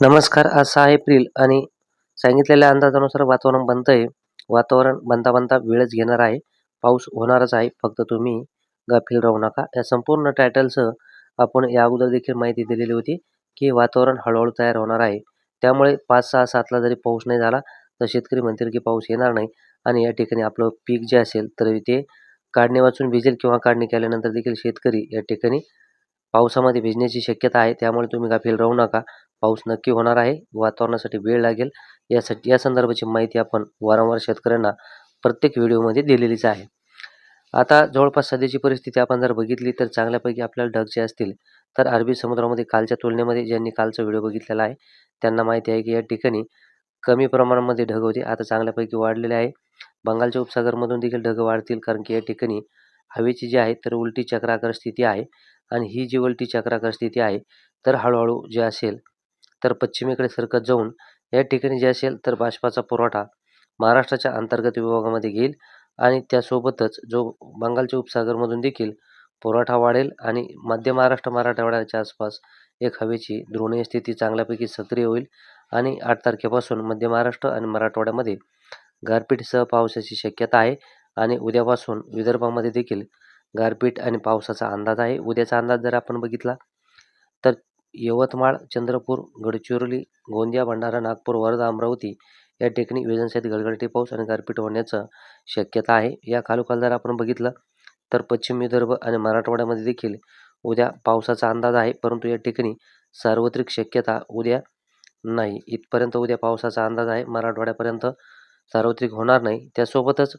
नमस्कार आज सहा एप्रिल आणि सांगितलेल्या अंदाजानुसार वातावरण बनतंय. वातावरण बनता बनता वेळच घेणार आहे. पाऊस होणारच आहे. फक्त तुम्ही गाफील राहू नका. या संपूर्ण टायटलसह आपण या अगोदर देखील माहिती दिलेली होती की वातावरण हळूहळू तयार होणार आहे. त्यामुळे पाच सहा सातला जरी पाऊस नाही झाला तर शेतकरी म्हणतील की पाऊस येणार नाही. आणि या ठिकाणी आपलं पीक जे असेल तर ते काढणे वाचून भिजेल किंवा काढणी केल्यानंतर देखील शेतकरी या ठिकाणी पावसामध्ये भिजण्याची शक्यता आहे. त्यामुळे तुम्ही गाफील राहू नका. पाऊस नक्की होणार आहे. वातावरणासाठी वेळ लागेल. यासाठी या संदर्भाची माहिती आपण वारंवार शेतकऱ्यांना प्रत्येक व्हिडिओमध्ये दिलेलीच आहे. आता जवळपास सध्याची परिस्थिती आपण जर बघितली तर चांगल्यापैकी आपल्याला ढग जे असतील तर अरबी समुद्रामध्ये कालच्या तुलनेमध्ये ज्यांनी कालचा व्हिडिओ बघितलेला आहे त्यांना माहिती आहे की या ठिकाणी कमी प्रमाणामध्ये ढग होते. आता चांगल्यापैकी वाढलेले आहे. बंगालच्या उपसागरमधून देखील ढग वाढतील कारण की या ठिकाणी हवेची जी आहे तर उलटी चक्राकार स्थिती आहे. आणि ही जी उलटी चक्राकार स्थिती आहे तर हळूहळू जे असेल तर पश्चिमेकडे सरकत जाऊन या ठिकाणी जे असेल तर बाष्पाचा पुरवठा महाराष्ट्राच्या अंतर्गत विभागामध्ये घेईल आणि त्यासोबतच जो बंगालच्या उपसागरमधून देखील पुरवठा वाढेल आणि मध्य महाराष्ट्र मराठवाड्याच्या आसपास एक हवेची द्रोणीय स्थिती चांगल्यापैकी सक्रिय होईल आणि आठ तारखेपासून मध्य महाराष्ट्र आणि मराठवाड्यामध्ये गारपीटसह पावसाची शक्यता आहे आणि उद्यापासून विदर्भामध्ये देखील गारपीट आणि पावसाचा अंदाज आहे. उद्याचा अंदाज जर आपण बघितला तर यवतमाळ चंद्रपूर गडचिरोली गोंदिया भंडारा नागपूर वर्धा अमरावती या ठिकाणी विजांसहित गडगडटी पाऊस आणि गारपीट होण्याचं शक्यता आहे. या खालोखाल जर आपण बघितलं तर पश्चिम विदर्भ आणि मराठवाड्यामध्ये देखील उद्या पावसाचा अंदाज आहे परंतु या ठिकाणी सार्वत्रिक शक्यता उद्या नाही. इथपर्यंत उद्या पावसाचा अंदाज आहे. मराठवाड्यापर्यंत सार्वत्रिक होणार नाही. त्यासोबतच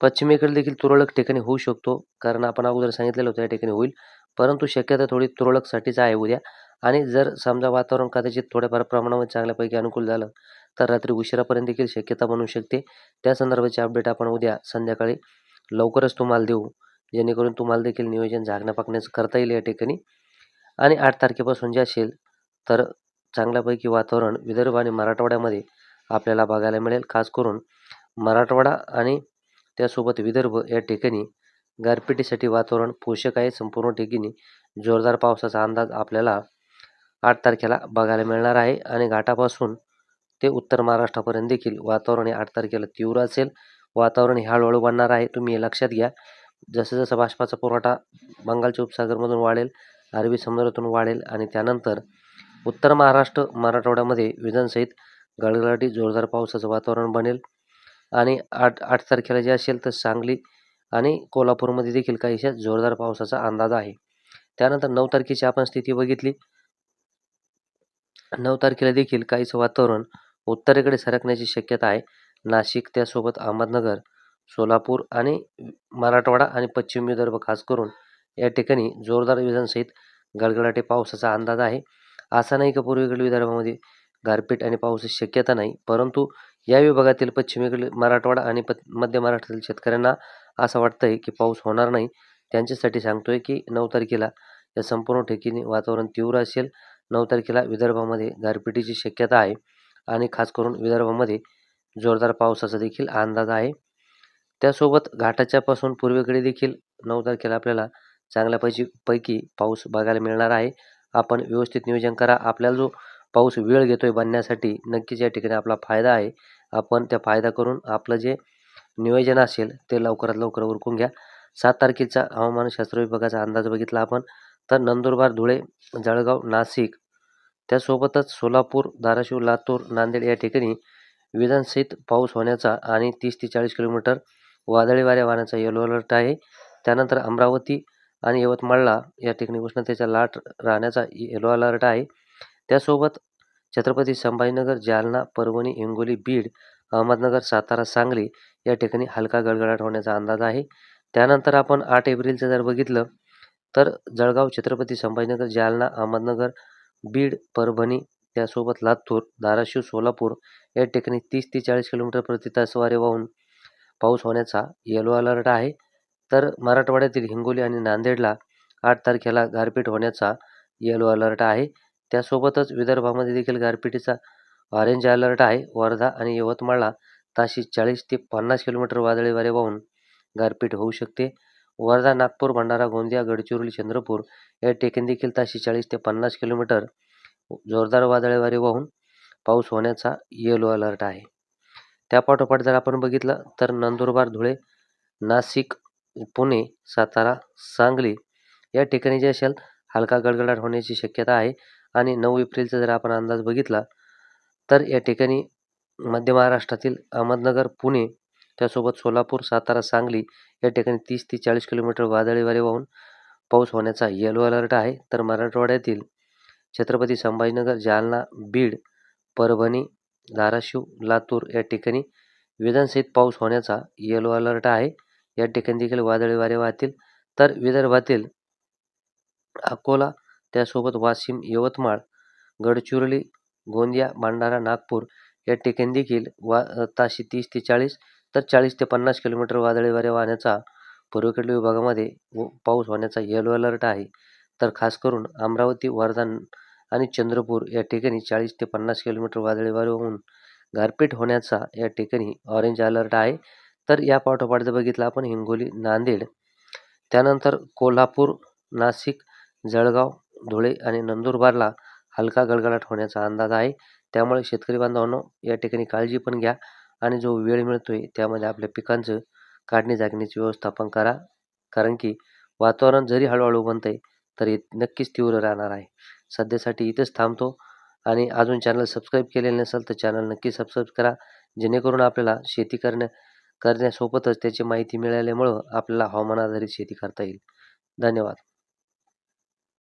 पश्चिमेकडे देखील तुरळक ठिकाणी होऊ शकतो कारण आपण अगोदर सांगितलेलं होतं या ठिकाणी होईल परंतु शक्यता थोडी तुरळकसाठीच आहे उद्या. आणि जर समजा वातावरण कदाचित थोड्याफार प्रमाणामध्ये चांगल्यापैकी अनुकूल झालं तर रात्री उशिरापर्यंत देखील शक्यता बनू शकते. त्या संदर्भाचे अपडेट आपण उद्या संध्याकाळी लवकरच तुम्हाला देऊ जेणेकरून तुम्हाला देखील नियोजन झाकण्यापाकण्याचं करता येईल या ठिकाणी. आणि आठ तारखेपासून जे असेल तर चांगल्यापैकी वातावरण विदर्भ आणि मराठवाड्यामध्ये आपल्याला बघायला मिळेल. खास करून मराठवाडा आणि त्यासोबत विदर्भ या ठिकाणी गारपिटीसाठी वातावरण पोषक आहे संपूर्ण ठिकाणी जोरदार पावसाचा अंदाज आपल्याला आठ तारखेला बघायला मिळणार आहे आणि घाटापासून ते उत्तर महाराष्ट्रापर्यंत देखील वातावरण हे आठ तारखेला तीव्र असेल. वातावरण हे हळूहळू बनणार आहे. तुम्ही हे लक्षात घ्या. जसं जसं बाष्पाचा पुरवठा बंगालच्या उपसागरमधून वाढेल अरबी समुद्रातून वाढेल आणि त्यानंतर उत्तर महाराष्ट्र मराठवाड्यामध्ये विधानसहित गडगडाटी जोरदार पावसाचं वातावरण बनेल. आणि आठ आठ तारखेला जे असेल तर सांगली आणि कोल्हापूरमध्ये देखील काहीशा जोरदार पावसाचा अंदाज आहे. त्यानंतर नऊ तारखेची आपण स्थिती बघितली. नऊ तारखेला देखील काहीचं वातावरण उत्तरेकडे सरकण्याची शक्यता आहे. नाशिक त्यासोबत अहमदनगर सोलापूर आणि मराठवाडा आणि पश्चिम विदर्भ खास करून या ठिकाणी जोरदार विजांसहित गडगडाटे पावसाचा अंदाज आहे. असा नाही का पूर्वेकडील विदर्भामध्ये गारपीट आणि पावसाची शक्यता नाही परंतु या विभागातील पश्चिमेकडील मराठवाडा आणि प मध्य महाराष्ट्रातील शेतकऱ्यांना असं वाटतं आहे की पाऊस होणार नाही. त्यांच्यासाठी सांगतोय की नऊ तारखेला या संपूर्ण ठिकाणी वातावरण तीव्र असेल. नऊ तारखेला विदर्भामध्ये गारपिटीची शक्यता आहे आणि खास करून विदर्भामध्ये जोरदार पावसाचा देखील अंदाज आहे. त्यासोबत घाटाच्यापासून पूर्वेकडे देखील नऊ तारखेला आपल्याला चांगल्यापैकी पैकी पाऊस बघायला मिळणार आहे. आपण व्यवस्थित नियोजन करा. आपल्याला जो पाऊस वेळ घेतोय बनण्यासाठी नक्कीच या ठिकाणी आपला फायदा आहे. आपण त्या फायदा करून आपलं जे नियोजन असेल ते लवकरात लवकर उरकून घ्या. सात तारखेचा हवामानशास्त्र विभागाचा अंदाज बघितला आपण. तर नंदुरबार धुळे जळगाव नाशिक त्यासोबतच सोलापूर धाराशिव लातूर नांदेड या ठिकाणी विधानसहित पाऊस होण्याचा आणि तीस ते चाळीस किलोमीटर वादळी वाऱ्या वाहण्याचा येलो अलर्ट आहे. त्यानंतर अमरावती आणि यवतमाळला या ठिकाणी उष्णतेचा लाट राहण्याचा येलो अलर्ट आहे. त्यासोबत छत्रपती संभाजीनगर जालना परभणी हिंगोली बीड अहमदनगर सातारा सांगली या ठिकाणी हलका गडगडाट होण्याचा अंदाज आहे. त्यानंतर आपण आठ एप्रिलचं जर बघितलं तर जळगाव छत्रपती संभाजीनगर जालना अहमदनगर बीड परभणी त्यासोबत लातूर धाराशिव सोलापूर या ठिकाणी तीस ते चाळीस किलोमीटर प्रति तास वारे वाहून पाऊस होण्याचा येलो अलर्ट आहे. तर मराठवाड्यातील हिंगोली आणि नांदेडला आठ तारखेला गारपीट होण्याचा येलो अलर्ट आहे. त्यासोबतच विदर्भामध्ये देखील गारपिटीचा ऑरेंज अलर्ट आहे. वर्धा आणि यवतमाळला ताशी चाळीस ते पन्नास किलोमीटर वादळी वारे वाहून गारपीट होऊ शकते. वर्धा नागपूर भंडारा गोंदिया गडचिरोली चंद्रपूर या ठिकाणी देखील ताशी चाळीस ते पन्नास किलोमीटर जोरदार वादळी वारे वाहून पाऊस होण्याचा येलो अलर्ट आहे. त्यापाठोपाठ जर आपण बघितलं तर नंदुरबार धुळे नाशिक पुणे सातारा सांगली या ठिकाणी जे असेल हलका गडगडाट होण्याची शक्यता आहे. आणि नऊ एप्रिलचा जर आपण अंदाज बघितला तर या ठिकाणी मध्य महाराष्ट्रातील अहमदनगर पुणे त्यासोबत सोलापूर सातारा सांगली या ठिकाणी तीस ते चाळीस किलोमीटर वादळी वारे वाहून पाऊस होण्याचा येलो अलर्ट आहे. तर मराठवाड्यातील छत्रपती संभाजीनगर जालना बीड परभणी धाराशिव लातूर या ठिकाणी विधानसहित पाऊस होण्याचा येलो अलर्ट आहे. या ठिकाणी देखील वादळी वारे वाहतील. तर विदर्भातील अकोला त्यासोबत वाशिम यवतमाळ गडचिरोली गोंदिया भंडारा नागपूर या ठिकाणी देखील वा ताशी तीस ते चाळीस तर चाळीस ते पन्नास किलोमीटर वादळी वारे वाहण्याचा पूर्वेकडील विभागामध्ये व पाऊस होण्याचा येलो अलर्ट आहे. तर खास करून अमरावती वर्धा आणि चंद्रपूर या ठिकाणी चाळीस ते पन्नास किलोमीटर वादळी वारे वाहून गारपीट होण्याचा या ठिकाणी ऑरेंज अलर्ट आहे. तर या पाठोपाठ जर बघितलं आपण हिंगोली नांदेड त्यानंतर कोल्हापूर नाशिक जळगाव धुळे आणि नंदुरबारला हलका गडगडाट होण्याचा अंदाज आहे. त्यामुळे शेतकरी बांधवांनो या ठिकाणी काळजी पण घ्या आणि जो वेळ मिळतोय त्यामध्ये आपल्या पिकांचं काढणी जागण्याचे व्यवस्थापन करा. कारण की वातावरण जरी हळूहळू बनतंय तरी नक्कीच तीव्र राहणार आहे. सध्यासाठी इथंच थांबतो आणि अजून चॅनल सबस्क्राईब केलेलं नसेल तर चॅनल नक्की सबस्क्राईब करा. जेणेकरून आपल्याला शेती करण्या करण्यासोबतच त्याची माहिती मिळाल्यामुळं आपल्याला हवामान आधारित शेती करता येईल. धन्यवाद.